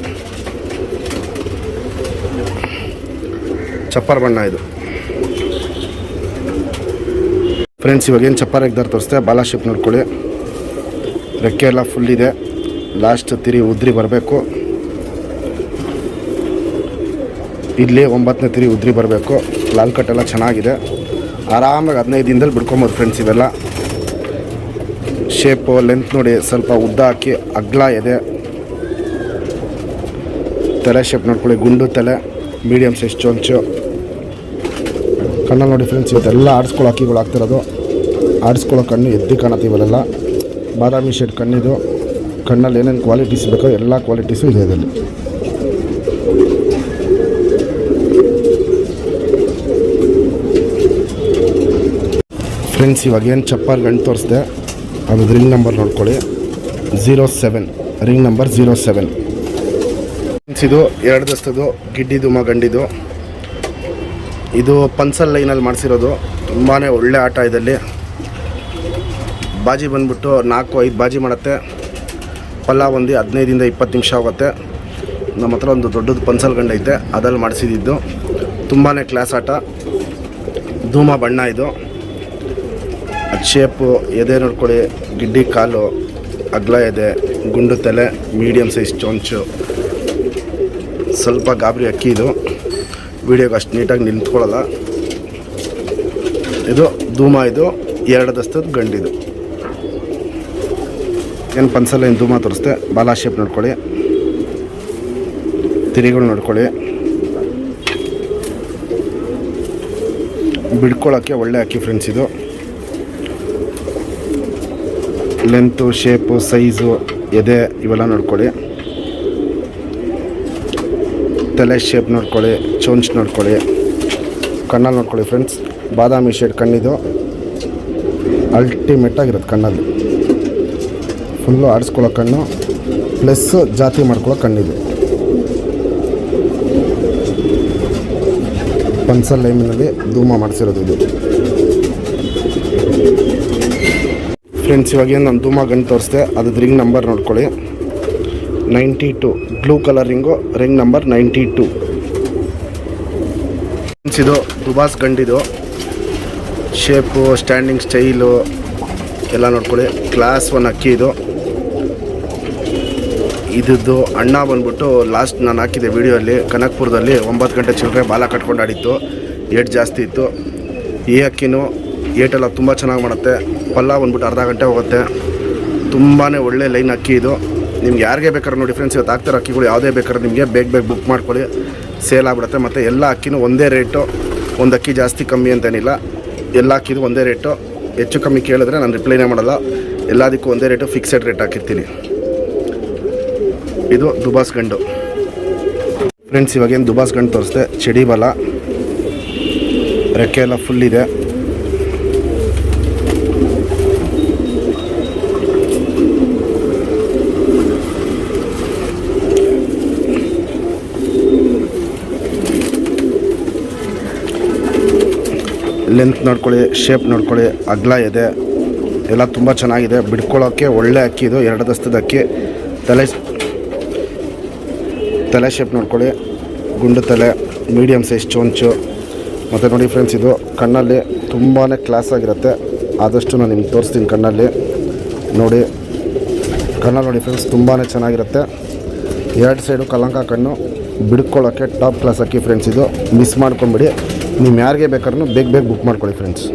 ಚಪ್ಪರ್ ಬಣ್ಣ ಇದು. ಫ್ರೆಂಡ್ಸ್ ಇವಾಗ ಏನು ಚಪ್ಪರ್ ಎಗ್ದಾರ ತೋರಿಸ್ತೆ? ಬಾಲಾಶಿಪ್ ಶೇಪ್ ನೋಡ್ಕೊಳ್ಳಿ. ರೆಕ್ಕೆ ಎಲ್ಲ ಫುಲ್ ಇದೆ. ಲಾಸ್ಟ್ ತಿರಿ ಉದ್ರಿ ಬರಬೇಕು. ಇಲ್ಲಿ ಒಂಬತ್ತನೇ ತಿರಿ ಉದ್ರಿ ಬರಬೇಕು. ಲಾಲ್ ಕಟ್ ಎಲ್ಲ ಚೆನ್ನಾಗಿದೆ. ಆರಾಮಾಗಿ ಹದಿನೈದು ದಿನದಲ್ಲಿ ಬಿಡ್ಕೊಬೋದು ಫ್ರೆಂಡ್ಸ್ ಇವೆಲ್ಲ. ಶೇಪು ಲೆಂತ್ ನೋಡಿ ಸ್ವಲ್ಪ ಉದ್ದ ಹಾಕಿ ಅಗ್ಲ ಇದೆ ತಲೆ ಶೇಪ್ ನೋಡ್ಕೊಳ್ಳಿ, ಗುಂಡು ತಲೆ ಮೀಡಿಯಮ್ ಸೈಜ್ ಚೊಂಚು. ಕಣ್ಣಲ್ಲಿ ನೋಡಿ ಫ್ರೆಂಡ್ಸ್ ಇವತ್ತೆಲ್ಲ ಆಡಿಸ್ಕೊಳ್ಳೋ ಅಕ್ಕಿಗಳು ಆಗ್ತಿರೋದು ಆಡಿಸ್ಕೊಳ್ಳೋ ಕಣ್ಣು ಎದ್ದು ಕಾಣತ್ತೆ ಇವೆಲ್ಲ. ಬಾದಾಮಿ ಶೇಡ್ ಕಣ್ಣಿದು. ಕಣ್ಣಲ್ಲಿ ಏನೇನು ಕ್ವಾಲಿಟೀಸ್ ಬೇಕೋ ಎಲ್ಲ ಕ್ವಾಲಿಟೀಸು ಇದೆ ಇದರಲ್ಲಿ. ಫ್ರೆಂಡ್ಸ್, ಇವಾಗ ಏನು ಚಪ್ಪರ್ ಗಂಟು ತೋರಿಸ್ದೆ, ಅದು ರಿಂಗ್ ನಂಬರ್ ನೋಡ್ಕೊಳ್ಳಿ. Zero seven ring number zero seven friends ಇದು ಎರಡು ದಸ್ತದು ಗಿಡ್ಡಿದು ಗಂಡಿದು ಇದು ಪನ್ಸಲ್ ಲೈನಲ್ಲಿ ಮಾಡಿಸಿರೋದು. ತುಂಬಾ ಒಳ್ಳೆ ಆಟ ಇದರಲ್ಲಿ. ಬಾಜಿ ಬಂದ್ಬಿಟ್ಟು ನಾಲ್ಕು, ಐದು ಬಾಜಿ ಮಾಡುತ್ತೆ. ಪಲ್ಲ ಒಂದು ಹದಿನೈದಿಂದ ಇಪ್ಪತ್ತು ನಿಮಿಷ ಆಗುತ್ತೆ. ನಮ್ಮ ಹತ್ರ ಒಂದು ದೊಡ್ಡದು ಪನ್ಸಲ್ ಗಂಡ ಐತೆ ಅದಲ್ಲಿ ಮಾಡಿಸಿದ್ದು. ತುಂಬಾ ಕ್ಲಾಸ್ ಆಟ. ಧೂಮ ಬಣ್ಣ ಇದು. ಶೇಪು, ಎದೆ ನೋಡ್ಕೊಳ್ಳಿ, ಗಿಡ್ಡಿ ಕಾಲು, ಅಗ್ಲ ಎದೆ, ಗುಂಡು ತಲೆ ಮೀಡಿಯಮ್ ಸೈಜ್ ಚೊಂಚು. ಸ್ವಲ್ಪ ಗಾಬರಿ ಅಕ್ಕಿ ಇದು. ವೀಡಿಯೋಗೆ ಅಷ್ಟು ನೀಟಾಗಿ ನಿಂತ್ಕೊಳ್ಳಲ್ಲ. ಇದು ಧೂಮ ಇದು, ಎರಡು ದಸ್ತದ ಗಂಡಿದು ಏನು ಪನ್ಸಲ್ಲ, ಏನು ಧೂಮ ತೋರಿಸ್ದೆ? ಬಾಲ ಶೇಪ್ ನೋಡ್ಕೊಳ್ಳಿ. ತಿರಿಗಳು ನೋಡ್ಕೊಳ್ಳಿ. ಬಿಡ್ಕೊಳ್ಳೋಕ್ಕೆ ಒಳ್ಳೆ ಅಕ್ಕಿ ಫ್ರೆಂಡ್ಸ್ ಇದು. ಲೆಂತು ಶೇಪು ಸೈಜು ಎದೆ ಇವೆಲ್ಲ ನೋಡ್ಕೊಳ್ಳಿ. ತಲೆ ಶೇಪ್ ನೋಡ್ಕೊಳ್ಳಿ ಚೋಂಚ್ ನೋಡ್ಕೊಳ್ಳಿ. ಕಣ್ಣಲ್ಲಿ ನೋಡ್ಕೊಳ್ಳಿ ಫ್ರೆಂಡ್ಸ್ ಬಾದಾಮಿ ಶೇಡ್ ಕಣ್ಣಿದು. ಅಲ್ಟಿಮೇಟಾಗಿರುತ್ತೆ ಕಣ್ಣಲ್ಲಿ. ಫುಲ್ಲು ಆಡಿಸ್ಕೊಳ್ಳೋ ಕಣ್ಣು. ಪ್ಲಸ್ ಜಾತಿ ಮಾಡ್ಕೊಳ್ಳೋ ಕಣ್ಣಿದು. ಪನ್ಸಲ್ ಲೈಮಿನಲ್ಲಿ ಧೂಮ ಮಾಡಿಸಿರೋದು ಇದು. ಫ್ರೆಂಡ್ಸ್ ಇವಾಗ ಏನು ನಾನು ಧೂಮ ತೋರಿಸಿದೆ ತೋರಿಸ್ದೆ ರಿಂಗ್ ನಂಬರ್ ನೋಡ್ಕೊಳ್ಳಿ. Ninety two blue colour ring ring number ninety two friends ಇದು ದುಬಾಸ್ ಗಂಡಿದು ಶೇಪು ಸ್ಟ್ಯಾಂಡಿಂಗ್ ಸ್ಟೈಲು ಎಲ್ಲ ನೋಡ್ಕೊಳ್ಳಿ. ಕ್ಲಾಸ್ ಒನ್ ಅಕ್ಕಿ ಇದು. ಇದ್ದು ಅಣ್ಣ ಬಂದ್ಬಿಟ್ಟು ಲಾಸ್ಟ್ ನಾನು ಹಾಕಿದ್ದೆ ವೀಡಿಯೋಲ್ಲಿ, ಕನಕ್ಪುರದಲ್ಲಿ ಒಂಬತ್ತು ಗಂಟೆ ಚಿಲ್ಲರೆ ಬಾಲ ಕಟ್ಕೊಂಡು ಆಡಿತ್ತು. ಏಟ್ ಜಾಸ್ತಿ ಇತ್ತು. ಈ ಅಕ್ಕಿನೂ ಏಟೆಲ್ಲ ತುಂಬ ಚೆನ್ನಾಗಿ ಮಾಡುತ್ತೆ. ಪಲ್ಲ ಬಂದ್ಬಿಟ್ಟು ಅರ್ಧ ಗಂಟೆ ಹೋಗುತ್ತೆ. ತುಂಬಾ ಒಳ್ಳೆ ಲೈನ್ ಅಕ್ಕಿ ಇದು. ನಿಮ್ಗೆ ಯಾರಿಗೆ ಬೇಕಾದ್ರೆ ನೋಡಿ ಫ್ರೆಂಡ್ಸ್ ಇವತ್ತು ಹಾಕ್ತಾರೆ ಅಕ್ಕಿಗಳು ಯಾವುದೇ ಬೇಕಾದ್ರೆ ನಿಮಗೆ ಬೇಗ ಬೇಗ ಬುಕ್ ಮಾಡ್ಕೊಳ್ಳಿ. ಸೇಲ್ ಆಗ್ಬಿಡುತ್ತೆ. ಮತ್ತು ಎಲ್ಲ ಅಕ್ಕಿನೂ ಒಂದೇ ರೇಟು ಒಂದು ಅಕ್ಕಿ ಜಾಸ್ತಿ ಕಮ್ಮಿ ಅಂತೇನಿಲ್ಲ. ಎಲ್ಲ ಅಕ್ಕಿದು ಒಂದೇ ರೇಟು ಹೆಚ್ಚು ಕಮ್ಮಿ ಕೇಳಿದ್ರೆ ನಾನು ರಿಪ್ಲೈನೇ ಮಾಡಲ್ಲ. ಎಲ್ಲದಕ್ಕೂ ಒಂದೇ ರೇಟು ಫಿಕ್ಸೆಡ್ ರೇಟ್ ಹಾಕಿರ್ತೀನಿ. ಇದು ದುಬಾಸ್ ಗಂಡು. ಫ್ರೆಂಡ್ಸ್ ಇವಾಗೇನು ದುಬಾಸ್ ಗಂಡು ತೋರಿಸ್ದೆ? ಚಡಿ ಬಲ. ರೆಕ್ಕೆ ಎಲ್ಲ ಫುಲ್ ಇದೆ. ಲೆಂತ್ ನೋಡ್ಕೊಳ್ಳಿ ಶೇಪ್ ನೋಡ್ಕೊಳ್ಳಿ, ಅಗ್ಲ ಇದೆ. ಎಲ್ಲ ತುಂಬ ಚೆನ್ನಾಗಿದೆ. ಬಿಡ್ಕೊಳ್ಳೋಕ್ಕೆ ಒಳ್ಳೆ ಅಕ್ಕಿ ಇದು, ಎರಡು ದಸ್ತದ ಅಕ್ಕಿ. ತಲೆ ತಲೆ ಶೇಪ್ ನೋಡ್ಕೊಳ್ಳಿ. ಗುಂಡು ತಲೆ ಮೀಡಿಯಮ್ ಸೈಜ್ ಚೊಂಚು. ಮತ್ತು ನೋಡಿ ಫ್ರೆಂಡ್ಸ್ ಇದು ಕಣ್ಣಲ್ಲಿ ತುಂಬಾ ಕ್ಲಾಸ್ ಆಗಿರುತ್ತೆ. ಆದಷ್ಟು ನಾನು ನಿಮ್ಗೆ ತೋರಿಸ್ತೀನಿ ಕಣ್ಣಲ್ಲಿ. ನೋಡಿ. ಕಣ್ಣಲ್ಲಿ ನೋಡಿ ಫ್ರೆಂಡ್ಸ್ ತುಂಬಾ ಚೆನ್ನಾಗಿರುತ್ತೆ. ಎರಡು ಸೈಡು ಕಲಂಕ ಕಣ್ಣು. ಬಿಡ್ಕೊಳ್ಳೋಕ್ಕೆ ಟಾಪ್ ಕ್ಲಾಸ್ ಅಕ್ಕಿ ಫ್ರೆಂಡ್ಸ್ ಇದು. ಮಿಸ್ ಮಾಡ್ಕೊಂಬಿಡಿ. ನೀವು ಯಾರಿಗೆ ಬೇಕಾದ್ರೂ ಬೇಗ ಬೇಗ ಬುಕ್ ಮಾಡ್ಕೊಳ್ಳಿ ಫ್ರೆಂಡ್ಸ್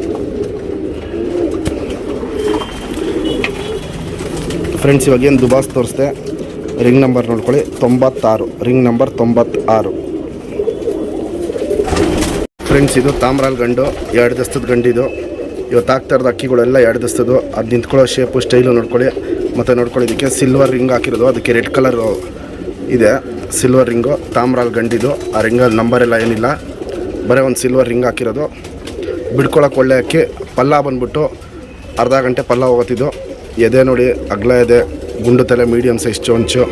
ಫ್ರೆಂಡ್ಸ್ ಇವಾಗ ಏನು ದುಬಾಸ್ ತೋರಿಸ್ದೆ? ರಿಂಗ್ ನಂಬರ್ ನೋಡ್ಕೊಳ್ಳಿ, ತೊಂಬತ್ತಾರು. ರಿಂಗ್ ನಂಬರ್ ತೊಂಬತ್ತಾರು. ಫ್ರೆಂಡ್ಸ್ ಇದು ತಾಮ್ರಾಲ್ ಗಂಡು, ಎರಡು ದಸ್ತದ ಗಂಡಿದು. ಇವತ್ತು ಆಗ್ತಾ ಇರೋದು ಅಕ್ಕಿಗಳೆಲ್ಲ ಎರಡು ದಸ್ತದ್ದು ಅದು ನಿಂತ್ಕೊಳ್ಳೋ ಶೇಪು ಸ್ಟೈಲು ನೋಡ್ಕೊಳ್ಳಿ. ಮತ್ತು ನೋಡ್ಕೊಳ್ಳಿ, ಇದಕ್ಕೆ ಸಿಲ್ವರ್ ರಿಂಗ್ ಹಾಕಿರೋದು. ಅದಕ್ಕೆ ರೆಡ್ ಕಲರು ಇದೆ. ಸಿಲ್ವರ್ ರಿಂಗು ತಾಮ್ರಾಲ್ ಗಂಡಿದು. ಆ ರಿಂಗಲ್ಲಿ ನಂಬರ್ ಎಲ್ಲ ಏನಿಲ್ಲ. ಬರೀ ಒಂದು ಸಿಲ್ವರ್ ರಿಂಗ್ ಹಾಕಿರೋದು. ಬಿಡ್ಕೊಳಕ್ಕೆ ಒಳ್ಳೆ ಅಕ್ಕಿ ಪಲ್ಲ ಬಂದ್ಬಿಟ್ಟು ಅರ್ಧ ಗಂಟೆ ಪಲ್ಲ ಹೋಗುತ್ತಿದ್ದು. ಎದೆ ನೋಡಿ, ಅಗ್ಲ ಎದೆ, ಗುಂಡು ತಲೆ ಮೀಡಿಯಮ್ ಸೈಜ್ ಚೊಂಚು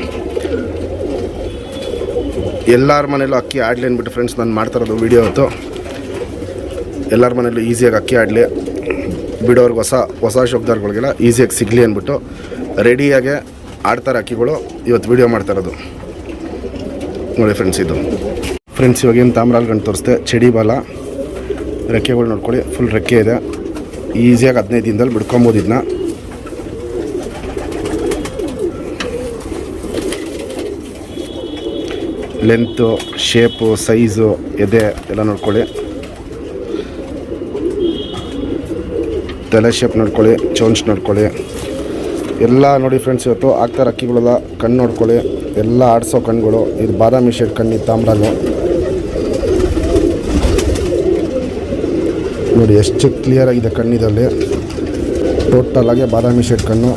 ಎಲ್ಲರ ಮನೇಲೂ ಅಕ್ಕಿ ಆಡಲಿ ಅಂದ್ಬಿಟ್ಟು ಫ್ರೆಂಡ್ಸ್ ನಾನು ಮಾಡ್ತಾ ಇರೋದು ವೀಡಿಯೋ ಹೊತ್ತು. ಎಲ್ಲರ ಮನೇಲೂ ಈಸಿಯಾಗಿ ಅಕ್ಕಿ ಆಡಲಿ. ಬಿಡೋರ್ಗೆ ಹೊಸ ಹೊಸ ಶಬ್ದಾರ್ಗಳಿಗೆಲ್ಲ ಈಸಿಯಾಗಿ ಸಿಗಲಿ ಅಂದ್ಬಿಟ್ಟು ರೆಡಿಯಾಗೆ ಆಡ್ತಾರೆ ಅಕ್ಕಿಗಳು. ಇವತ್ತು ವೀಡಿಯೋ ಮಾಡ್ತಾ ಇರೋದು. ನೋಡಿ ಫ್ರೆಂಡ್ಸ್ ಇದು. ಫ್ರೆಂಡ್ಸ್ ಇವಾಗ ಏನು ತಾಮ್ರಾಲ್ ಗಂಟು ತೋರಿಸ್ದೆ, ಚಡಿ ಬಾಲ, ರೆಕ್ಕೆಗಳು ನೋಡ್ಕೊಳ್ಳಿ ಫುಲ್ ರೆಕ್ಕೆ ಇದೆ. ಈಸಿಯಾಗಿ ಹದಿನೈದು ದಿನದಲ್ಲಿ ಬಿಡ್ಕೊಬೋದು ಇದನ್ನ ಲೆಂತು ಶೇಪು ಸೈಜು ಎದೆ ಎಲ್ಲ ನೋಡ್ಕೊಳ್ಳಿ. ತಲೆ ಶೇಪ್ ನೋಡ್ಕೊಳ್ಳಿ ಚೋಂಚ್ ನೋಡ್ಕೊಳ್ಳಿ. ಎಲ್ಲ ನೋಡಿ ಫ್ರೆಂಡ್ಸ್ ಇವತ್ತು ಆಗ್ತಾರ ಅಕ್ಕಿಗಳೆಲ್ಲ ಕಣ್ಣು ನೋಡ್ಕೊಳ್ಳಿ. ಎಲ್ಲ ಆಡಿಸೋ ಕಣ್ಣುಗಳು, ಇದು ಬಾದಾಮಿ ಶೇಡ್ ಕಣ್ಣಿ ತಾಮ್ರಾನು. ನೋಡಿ, ಎಷ್ಟು ಕ್ಲಿಯರ್ ಆಗಿದೆ ಕಣ್ಣಿದಲ್ಲಿ ಆಗಿ ಬಾದಾಮಿ ಶೇಡ್ ಕಣ್ಣು.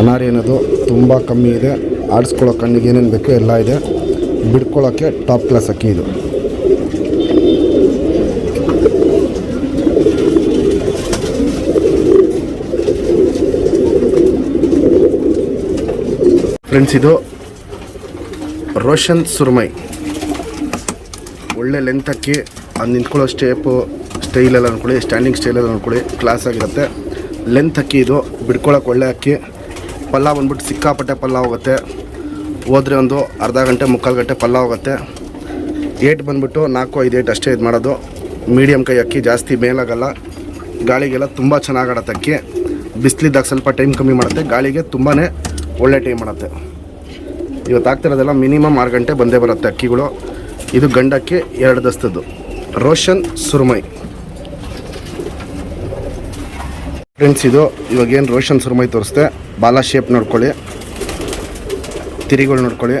ಅನಾರಿ ಅನ್ನೋದು ತುಂಬ ಕಮ್ಮಿ ಇದೆ. ಆಡಿಸ್ಕೊಳ್ಳೋ ಕಣ್ಣಿಗೆ ಏನೇನು ಬೇಕೋ ಎಲ್ಲ ಇದೆ. ಬಿಡ್ಕೊಳ್ಳೋಕ್ಕೆ ಟಾಪ್ ಕ್ಲಾಸ್ ಅಕ್ಕಿ ಇದು. ಫ್ರೆಂಡ್ಸ್ ಇದು ರೋಷನ್ ಸುರ್ಮೈ. ಒಳ್ಳೆ ಲೆಂತ್ ಅಕ್ಕಿ. ಅದು ನಿಂತ್ಕೊಳ್ಳೋ ಸ್ಟೇಪು ಸ್ಟೈಲೆಲ್ಲ ನೋಡ್ಕೊಳ್ಳಿ ಸ್ಟ್ಯಾಂಡಿಂಗ್ ಸ್ಟೈಲೆಲ್ಲ ನೋಡ್ಕೊಳ್ಳಿ ಕ್ಲಾಸ್ ಆಗಿರುತ್ತೆ. ಲೆಂತ್ ಅಕ್ಕಿ ಇದು ಬಿಡ್ಕೊಳ್ಳೋಕೆ ಒಳ್ಳೆ ಅಕ್ಕಿ. ಪಲ್ಲ ಬಂದ್ಬಿಟ್ಟು ಸಿಕ್ಕಾಪಟ್ಟೆ ಪಲ್ಲ ಹೋಗುತ್ತೆ. ಹೋದ್ರೆ ಒಂದು ಅರ್ಧ ಗಂಟೆ, ಮುಕ್ಕಾಲು ಗಂಟೆ ಪಲ್ಲ ಹೋಗುತ್ತೆ. ಏಟ್ ಬಂದ್ಬಿಟ್ಟು ನಾಲ್ಕು, ಐದು ಏಟ್ ಅಷ್ಟೇ ಇದು ಮಾಡೋದು. ಮೀಡಿಯಮ್ ಕೈ ಅಕ್ಕಿ ಜಾಸ್ತಿ ಮೇಲಾಗಲ್ಲ. ಗಾಳಿಗೆಲ್ಲ ತುಂಬ ಚೆನ್ನಾಗಿ ಆಡತ್ತೆ ಅಕ್ಕಿ. ಬಿಸಿಲಿದ್ದಾಗ ಸ್ವಲ್ಪ ಟೈಮ್ ಕಮ್ಮಿ ಮಾಡುತ್ತೆ. ಗಾಳಿಗೆ ತುಂಬಾ ಒಳ್ಳೆ ಟೈಮ್ ಮಾಡುತ್ತೆ ಇವತ್ತು ಆಗ್ತಿರೋದೆಲ್ಲ ಮಿನಿಮಮ್ ಆರು ಗಂಟೆ ಬಂದೇ ಬರುತ್ತೆ ಅಕ್ಕಿಗಳು. ಇದು ಗಂಡಕ್ಕೆ ಎರಡು ದಸ್ತದ್ದು. ರೋಷನ್ ಸುರ್ಮೈ. ಫ್ರೆಂಡ್ಸ್ ಇದು ಇವಾಗೇನು ರೋಷನ್ ಸುರ್ಮೈ ತೋರಿಸ್ದೆ? ಬಾಲ ಶೇಪ್ ನೋಡ್ಕೊಳ್ಳಿ. ತಿರಿಗಳು ನೋಡ್ಕೊಳ್ಳಿ.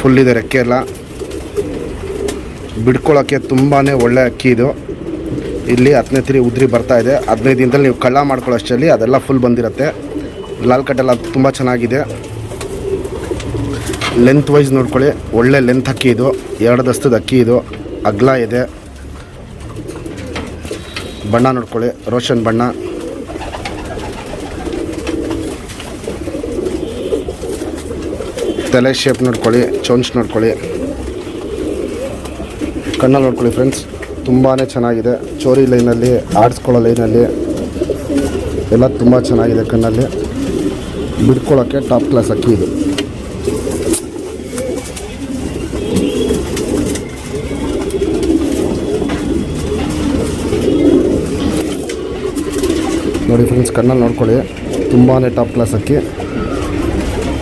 ಫುಲ್ ಇದೆ ರೆಕ್ಕೆ ಎಲ್ಲ. ಬಿಡ್ಕೊಳ್ಳೋಕ್ಕೆ ತುಂಬಾ ಒಳ್ಳೆ ಅಕ್ಕಿ ಇದು. ಇಲ್ಲಿ ಹತ್ತನೇ ತಿರಿ ಉದ್ರಿ ಬರ್ತಾ ಇದೆ. ಹದಿನೈದು ದಿನದಲ್ಲಿ ನೀವು ಕಳ್ಳ ಮಾಡ್ಕೊಳ್ಳೋ ಅಷ್ಟರಲ್ಲಿ ಅದೆಲ್ಲ ಫುಲ್ ಬಂದಿರುತ್ತೆ. ಲಾಲ್ ಕಟ್ಟೆಲ್ಲ ತುಂಬ ಚೆನ್ನಾಗಿದೆ. ಲೆಂತ್ ವೈಸ್ ನೋಡ್ಕೊಳ್ಳಿ. ಒಳ್ಳೆ ಲೆಂತ್ ಅಕ್ಕಿ ಇದು. ಎರಡು ದಸ್ತದ ಅಕ್ಕಿ ಇದು. ಅಗ್ಲ ಇದೆ. ಬಣ್ಣ ನೋಡ್ಕೊಳ್ಳಿ. ರೋಷನ್ ಬಣ್ಣ. ತಲೆ ಶೇಪ್ ನೋಡ್ಕೊಳ್ಳಿ. ಚೌಂಚ್ ನೋಡ್ಕೊಳ್ಳಿ. ಕಣ್ಣಲ್ಲಿ ನೋಡ್ಕೊಳ್ಳಿ ಫ್ರೆಂಡ್ಸ್ ತುಂಬಾ ಚೆನ್ನಾಗಿದೆ. ಚೋರಿ ಲೈನಲ್ಲಿ, ಆಡಿಸ್ಕೊಳ್ಳೋ ಲೈನಲ್ಲಿ. ಎಲ್ಲ ತುಂಬ ಚೆನ್ನಾಗಿದೆ ಕಣ್ಣಲ್ಲಿ. ಬಿಡ್ಕೊಳ್ಳೋಕ್ಕೆ ಟಾಪ್ ಕ್ಲಾಸ್ ಅಕ್ಕಿ ಇದು. ನೋಡಿ ಫ್ರೆಂಡ್ಸ್ ಕಣ್ಣಲ್ಲಿ ನೋಡ್ಕೊಳ್ಳಿ. ತುಂಬಾ ಟಾಪ್ ಕ್ಲಾಸ್ ಅಕ್ಕಿ.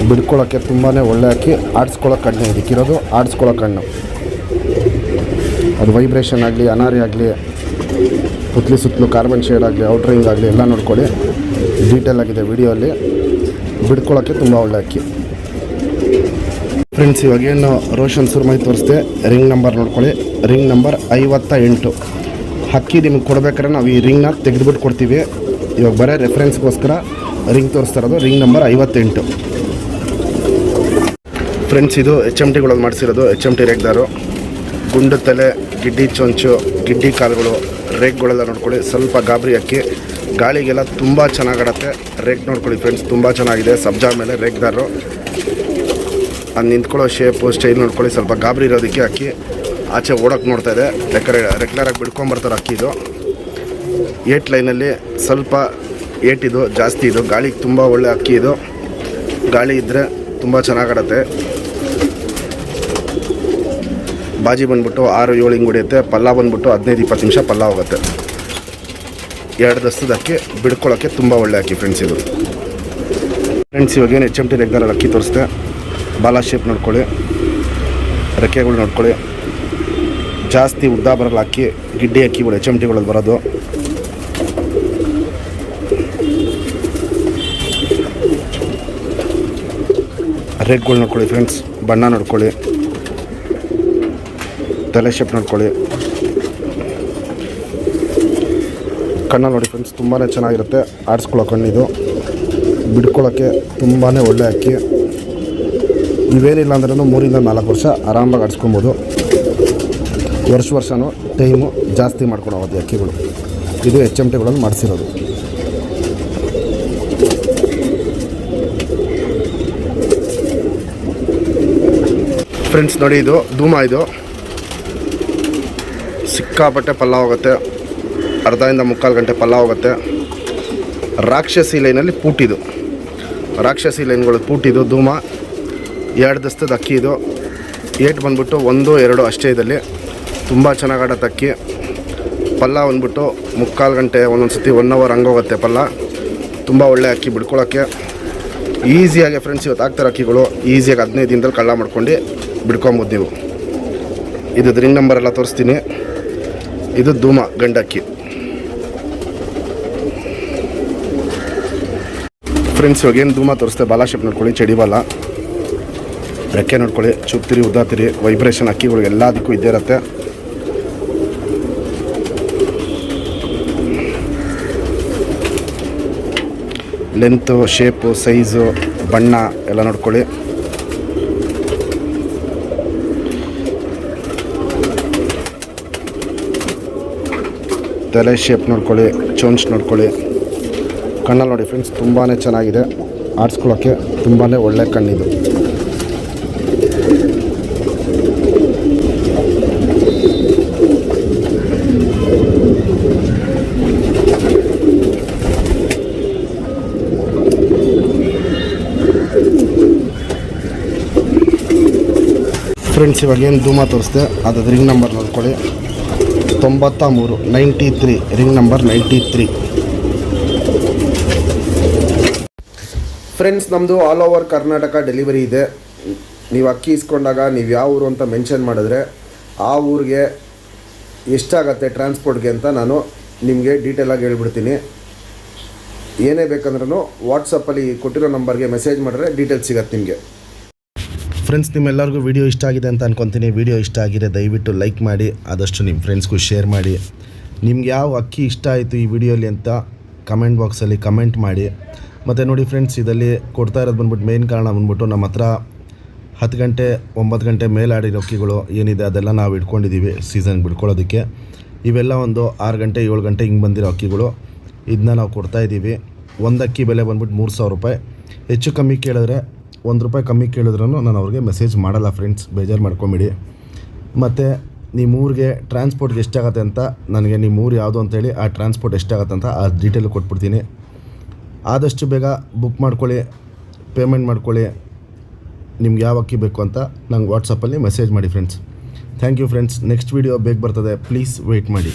ಬಿಡ್ಕೊಳ್ಳೋಕ್ಕೆ ತುಂಬಾ ಒಳ್ಳೆ ಅಕ್ಕಿ. ಆಡಿಸ್ಕೊಳ್ಳೋ ಕಣ್ಣು ಇದಕ್ಕಿರೋದು ಆಡಿಸ್ಕೊಳ್ಳೋ ಕಣ್ಣು. ಅದು ವೈಬ್ರೇಷನ್ ಆಗಲಿ, ಅನಾರಿ ಆಗಲಿ, ಪುತ್ಲಿ ಸುತ್ತಲೂ ಕಾರ್ಬನ್ ಶೇಡ್ ಆಗಲಿ ಔಟ್ರಿಂಗ್ ಆಗಲಿ, ಎಲ್ಲ ನೋಡ್ಕೊಳ್ಳಿ. ಡೀಟೇಲ್ ಆಗಿದೆ ವಿಡಿಯೋಲ್ಲಿ. ಬಿಡ್ಕೊಳ್ಳೋಕ್ಕೆ ತುಂಬ ಒಳ್ಳೆ ಅಕ್ಕಿ. ಫ್ರೆಂಡ್ಸ್ ಇವಾಗೇನು ರೋಷನ್ ಸುರ್ಮೈ ತೋರಿಸ್ದೆ. ರಿಂಗ್ ನಂಬರ್ ನೋಡ್ಕೊಳ್ಳಿ. ರಿಂಗ್ ನಂಬರ್ ಐವತ್ತ ಎಂಟು. ಅಕ್ಕಿ ನಿಮಗೆ ಕೊಡಬೇಕಾದ್ರೆ ನಾವು ಈ ರಿಂಗ್ನ ತೆಗೆದುಬಿಟ್ಟು ಕೊಡ್ತೀವಿ. ಇವಾಗ ಬರೀ ರೆಫರೆನ್ಸ್ಗೋಸ್ಕರ ರಿಂಗ್ ತೋರಿಸ್ತಾ ಇರೋದು ರಿಂಗ್ ನಂಬರ್ ಐವತ್ತೆಂಟು. ಫ್ರೆಂಡ್ಸ್ ಇದು ಎಚ್ ಎಂ ಟಿಗಳಲ್ಲಿ ಮಾಡಿಸಿರೋದು ಎಚ್ ಎಂ ಟಿ ರೇಗ್ದಾರು ಗುಂಡು ತಲೆ ಗಿಡ್ಡಿ ಚೊಂಚು ಗಿಡ್ಡಿ ಕಾಲುಗಳು ರೇಗ್ಗಳೆಲ್ಲ ನೋಡ್ಕೊಳ್ಳಿ. ಸ್ವಲ್ಪ ಗಾಬರಿ ಅಕ್ಕಿ. ಗಾಳಿಗೆಲ್ಲ ತುಂಬ ಚೆನ್ನಾಗಾಡತ್ತೆ. ರೇಗ್ ನೋಡ್ಕೊಳ್ಳಿ ಫ್ರೆಂಡ್ಸ್ ತುಂಬ ಚೆನ್ನಾಗಿದೆ. ಸಬ್ಜಾ ಮೇಲೆ ರೇಗ್ದಾರು ಅದು ನಿಂತ್ಕೊಳ್ಳೋ ಶೇಪು ಸ್ಟೈಲ್ ನೋಡ್ಕೊಳ್ಳಿ. ಸ್ವಲ್ಪ ಗಾಬರಿ ಇರೋದಕ್ಕೆ ಅಕ್ಕಿ. ಆಚೆ ಓಡೋಕೆ ನೋಡ್ತಾ ಇದೆ. ರೆಕ್ಲರ್ ರೆಗ್ಯುಲರಾಗಿ ಬಿಡ್ಕೊಂಬರ್ತಾರೆ ಅಕ್ಕಿ ಇದು. ಏಟ್ ಲೈನಲ್ಲಿ ಸ್ವಲ್ಪ ಏಟಿದು, ಜಾಸ್ತಿ ಇದು. ಗಾಳಿಗೆ ತುಂಬ ಒಳ್ಳೆ ಅಕ್ಕಿ ಇದು. ಗಾಳಿ ಇದ್ದರೆ ತುಂಬ ಚೆನ್ನಾಗಾಡತ್ತೆ. ಬಾಜಿ ಬಂದ್ಬಿಟ್ಟು ಆರು ಏಳು ಹಿಂಗೆ ಹೊಡಿಯುತ್ತೆ. ಪಲ್ಲ ಬಂದ್ಬಿಟ್ಟು ಹದಿನೈದು, ಇಪ್ಪತ್ತು ನಿಮಿಷ ಪಲ್ಲ ಹೋಗುತ್ತೆ. ಎರಡು ದಸ್ತದ ಅಕ್ಕಿ ಬಿಡ್ಕೊಳ್ಳೋಕ್ಕೆ ತುಂಬ ಒಳ್ಳೆ ಅಕ್ಕಿ ಫ್ರೆಂಡ್ಸ್ ಇದು. ಫ್ರೆಂಡ್ಸ್ ಇವಾಗ ಏನು ಎಚ್ ಎಂ ಟಿ ರೆಗ್ಯುಲರ್ ಅಕ್ಕಿ ತೋರಿಸ್ದೆ. ಬಾಲ ಶೇಪ್ ನೋಡ್ಕೊಳ್ಳಿ. ರೆಕ್ಕೆಗಳು ನೋಡ್ಕೊಳ್ಳಿ. ಜಾಸ್ತಿ ಉದ್ದ ಬರಲ್ಲ ಅಕ್ಕಿ. ಗಿಡ್ಡೆ ಅಕ್ಕಿಗಳು ಎಚ್ ಎಂ ಟಿಗಳಲ್ಲಿ ಬರೋದು. ರೇಟ್ಗಳು ನೋಡ್ಕೊಳ್ಳಿ ಫ್ರೆಂಡ್ಸ್ ಬಣ್ಣ ನೋಡ್ಕೊಳ್ಳಿ. ತಲೆ ಶೇಪ್ ನೋಡ್ಕೊಳ್ಳಿ. ಕಣ್ಣ ನೋಡಿ ಫ್ರೆಂಡ್ಸ್ ತುಂಬಾ ಚೆನ್ನಾಗಿರುತ್ತೆ. ಆಡಿಸ್ಕೊಳ್ಳೋ ಕಣ್ಣಿದು ಬಿಡ್ಕೊಳ್ಳೋಕ್ಕೆ ತುಂಬಾ ಒಳ್ಳೆ ಅಕ್ಕಿ. ಇವೇನಿಲ್ಲ ಅಂದ್ರೂ ಮೂರಿಂದ ನಾಲ್ಕು ವರ್ಷ ಆರಾಮಾಗಿ ಆಡಿಸ್ಕೊಬೋದು. ವರ್ಷ ವರ್ಷವೂ ಟೈಮು ಜಾಸ್ತಿ ಮಾಡ್ಕೊಂಡು ಅಕ್ಕಿಗಳು. ಇದು ಎಚ್ ಎಂ ಟಿಗಳನ್ನು ಮಾಡಿಸಿರೋದು. ಫ್ರೆಂಡ್ಸ್ ನೋಡಿ ಇದು, ಧೂಮ ಇದು. ಸಿಕ್ಕಾಪಟ್ಟೆ ಪಲ್ಲ ಹೋಗುತ್ತೆ. ಅರ್ಧದಿಂದ ಮುಕ್ಕಾಲು ಗಂಟೆ ಪಲ್ಲ ಹೋಗುತ್ತೆ. ರಾಕ್ಷಸಿ ಲೈನಲ್ಲಿ ಪೂಟಿದು ರಾಕ್ಷಸಿ ಲೈನ್ಗಳು ಪೂಟಿದು ಧೂಮ. ಎರಡು ದಸ್ತದ ಅಕ್ಕಿ ಇದು. ಏಟ್ ಬಂದ್ಬಿಟ್ಟು ಒಂದು, ಎರಡು ಅಷ್ಟೇ ಇದರಲ್ಲಿ. ತುಂಬ ಚೆನ್ನಾಗಿ ಚೆನ್ನಾಗಾಡತ್ತೆ ಅಕ್ಕಿ. ಪಲ್ಲ ಬಂದ್ಬಿಟ್ಟು ಮುಕ್ಕಾಲು ಗಂಟೆ ಒಂದೊಂದು ಸತಿ ಒನ್ ಅವರ್ ಹಂಗೋಗುತ್ತೆ ಪಲ್ಲ. ತುಂಬ ಒಳ್ಳೆ ಅಕ್ಕಿ ಬಿಡ್ಕೊಳ್ಳೋಕ್ಕೆ ಈಸಿಯಾಗಿ ಫ್ರೆಂಡ್ಸ್ ಇವತ್ತು ಆಗ್ತಾರೆ ಅಕ್ಕಿಗಳು. ಈಸಿಯಾಗಿ ಹದಿನೈದು ದಿನದಲ್ಲಿ ಕಳ್ಳ ಮಾಡ್ಕೊಂಡು ಬಿಡ್ಕೊಬೋದು ನೀವು ಇದು ರಿಂಗ್ ನಂಬರ್ ಎಲ್ಲ ತೋರಿಸ್ತೀನಿ. ಇದು ಧೂಮ, ಗಂಡಕ್ಕಿ. ಫ್ರೆಂಡ್ಸ್ ಇವಾಗ ಏನು ಧೂಮ ತೋರಿಸ್ತೆ ಬಾಲ ಶೇಪ್ ನೋಡ್ಕೊಳ್ಳಿ, ಚಡಿ ಬಾಲ. ರೆಕ್ಕೆ ನೋಡ್ಕೊಳ್ಳಿ, ಚುಪ್ತಿರಿ, ಉದ್ದಾತಿರಿ ವೈಬ್ರೇಷನ್ ಅಕ್ಕಿಗಳು ಎಲ್ಲದಕ್ಕೂ ಇದ್ದೇ ಇರುತ್ತೆ. ಲೆಂತು ಶೇಪು ಸೈಜು ಬಣ್ಣ ಎಲ್ಲ ನೋಡ್ಕೊಳ್ಳಿ. ತಲೆ ಶೇಪ್ ನೋಡ್ಕೊಳ್ಳಿ ಚೋಂಚ್ ನೋಡ್ಕೊಳ್ಳಿ. ಕಣ್ಣಲ್ಲಿ ನೋಡಿ ಫ್ರೆಂಡ್ಸ್ ತುಂಬಾ ಚೆನ್ನಾಗಿದೆ. ಆಡಿಸ್ಕೊಳ್ಳೋಕ್ಕೆ ತುಂಬಾ ಒಳ್ಳೆ ಕಣ್ಣಿದು. ಫ್ರೆಂಡ್ಸ್ ಇವಾಗ ಏನು ಧೂಮ ತೋರಿಸ್ದೆ ಅದು ರಿಂಗ್ ನಂಬರ್ ನೋಡ್ಕೊಳ್ಳಿ. ತೊಂಬತ್ತ ಮೂರು ninety three ring number ninety three friends ನಮ್ಮದು ಆಲ್ ಓವರ್ ಕರ್ನಾಟಕ ಡೆಲಿವರಿ ಇದೆ. ನೀವು ಅಕ್ಕಿ ಇಸ್ಕೊಂಡಾಗ ನೀವು ಯಾವ ಊರು ಅಂತ ಮೆನ್ಷನ್ ಮಾಡಿದ್ರೆ ಆ ಊರಿಗೆ ಎಷ್ಟಾಗತ್ತೆ ಟ್ರಾನ್ಸ್ಪೋರ್ಟ್ಗೆ ಅಂತ ನಾನು ನಿಮಗೆ ಡೀಟೇಲಾಗಿ ಹೇಳ್ಬಿಡ್ತೀನಿ. ಏನೇ ಬೇಕಂದ್ರೂ ವಾಟ್ಸಪ್ಪಲ್ಲಿ ಕೊಟ್ಟಿರೋ ನಂಬರ್ಗೆ ಮೆಸೇಜ್ ಮಾಡಿದ್ರೆ ಡೀಟೇಲ್ಸ್ ಸಿಗತ್ತೆ ನಿಮಗೆ. ಫ್ರೆಂಡ್ಸ್ ನಿಮ್ಮೆಲ್ಲರಿಗೂ ವಿಡಿಯೋ ಇಷ್ಟ ಆಗಿದೆ ಅಂತ ಅನ್ಕೊತೀನಿ. ವಿಡಿಯೋ ಇಷ್ಟ ಆಗಿದೆ, ದಯವಿಟ್ಟು ಲೈಕ್ ಮಾಡಿ, ಆದಷ್ಟು ನಿಮ್ಮ ಫ್ರೆಂಡ್ಸ್ಗೂ ಶೇರ್ ಮಾಡಿ. ನಿಮ್ಗೆ ಯಾವ ಅಕ್ಕಿ ಇಷ್ಟ ಆಯಿತು ಈ ವಿಡಿಯೋಲಿ ಅಂತ ಕಮೆಂಟ್ ಬಾಕ್ಸಲ್ಲಿ ಕಮೆಂಟ್ ಮಾಡಿ. ಮತ್ತು ನೋಡಿ ಫ್ರೆಂಡ್ಸ್ ಇದರಲ್ಲಿ ಕೊಡ್ತಾ ಇರೋದು ಬಂದ್ಬಿಟ್ಟು ಮೇನ್ ಕಾರಣ ಬಂದ್ಬಿಟ್ಟು ನಮ್ಮ ಹತ್ರ ಹತ್ತು ಗಂಟೆ, ಒಂಬತ್ತು ಗಂಟೆ ಮೇಲಾಡಿರೋ ಅಕ್ಕಿಗಳು ಏನಿದೆ ಅದೆಲ್ಲ ನಾವು ಇಟ್ಕೊಂಡಿದ್ದೀವಿ ಸೀಸನ್ಗೆ ಬಿಡ್ಕೊಳ್ಳೋದಕ್ಕೆ. ಇವೆಲ್ಲ ಒಂದು ಆರು ಗಂಟೆ, ಏಳು ಗಂಟೆ ಹಿಂಗೆ ಬಂದಿರೋ ಅಕ್ಕಿಗಳು. ಇದನ್ನ ನಾವು ಕೊಡ್ತಾಯಿದ್ದೀವಿ ಒಂದು ಅಕ್ಕಿ ಬೆಲೆ ಬಂದ್ಬಿಟ್ಟು ಮೂರು ಸಾವಿರ ರೂಪಾಯಿ. ಹೆಚ್ಚು ಕಮ್ಮಿ ಕೇಳಿದ್ರೆ ಒಂದು ರೂಪಾಯಿ ಕಮ್ಮಿ ಕೇಳಿದ್ರೂ ನಾನು ಅವ್ರಿಗೆ ಮೆಸೇಜ್ ಮಾಡಲ್ಲ ಫ್ರೆಂಡ್ಸ್ ಬೇಜಾರು ಮಾಡ್ಕೊಂಬಿಡಿ. ಮತ್ತು ನಿಮ್ಮ ಊರಿಗೆ ಟ್ರಾನ್ಸ್ಪೋರ್ಟ್ಗೆ ಎಷ್ಟಾಗತ್ತೆ ಅಂತ ನನಗೆ ನಿಮ್ಮ ಊರು ಯಾವುದು ಅಂತೇಳಿ ಆ ಟ್ರಾನ್ಸ್ಪೋರ್ಟ್ ಎಷ್ಟಾಗತ್ತೆ ಅಂತ ಆ ಡೀಟೇಲ್ ಕೊಟ್ಬಿಡ್ತೀನಿ. ಆದಷ್ಟು ಬೇಗ ಬುಕ್ ಮಾಡ್ಕೊಳ್ಳಿ ಪೇಮೆಂಟ್ ಮಾಡ್ಕೊಳ್ಳಿ. ನಿಮ್ಗೆ ಯಾವ ಅಕ್ಕಿ ಬೇಕು ಅಂತ ನಂಗೆ ವಾಟ್ಸಪ್ಪಲ್ಲಿ ಮೆಸೇಜ್ ಮಾಡಿ friends thank you friends next video ಬೇಗ ಬರ್ತದೆ. ಪ್ಲೀಸ್ ವೆಯ್ಟ್ ಮಾಡಿ.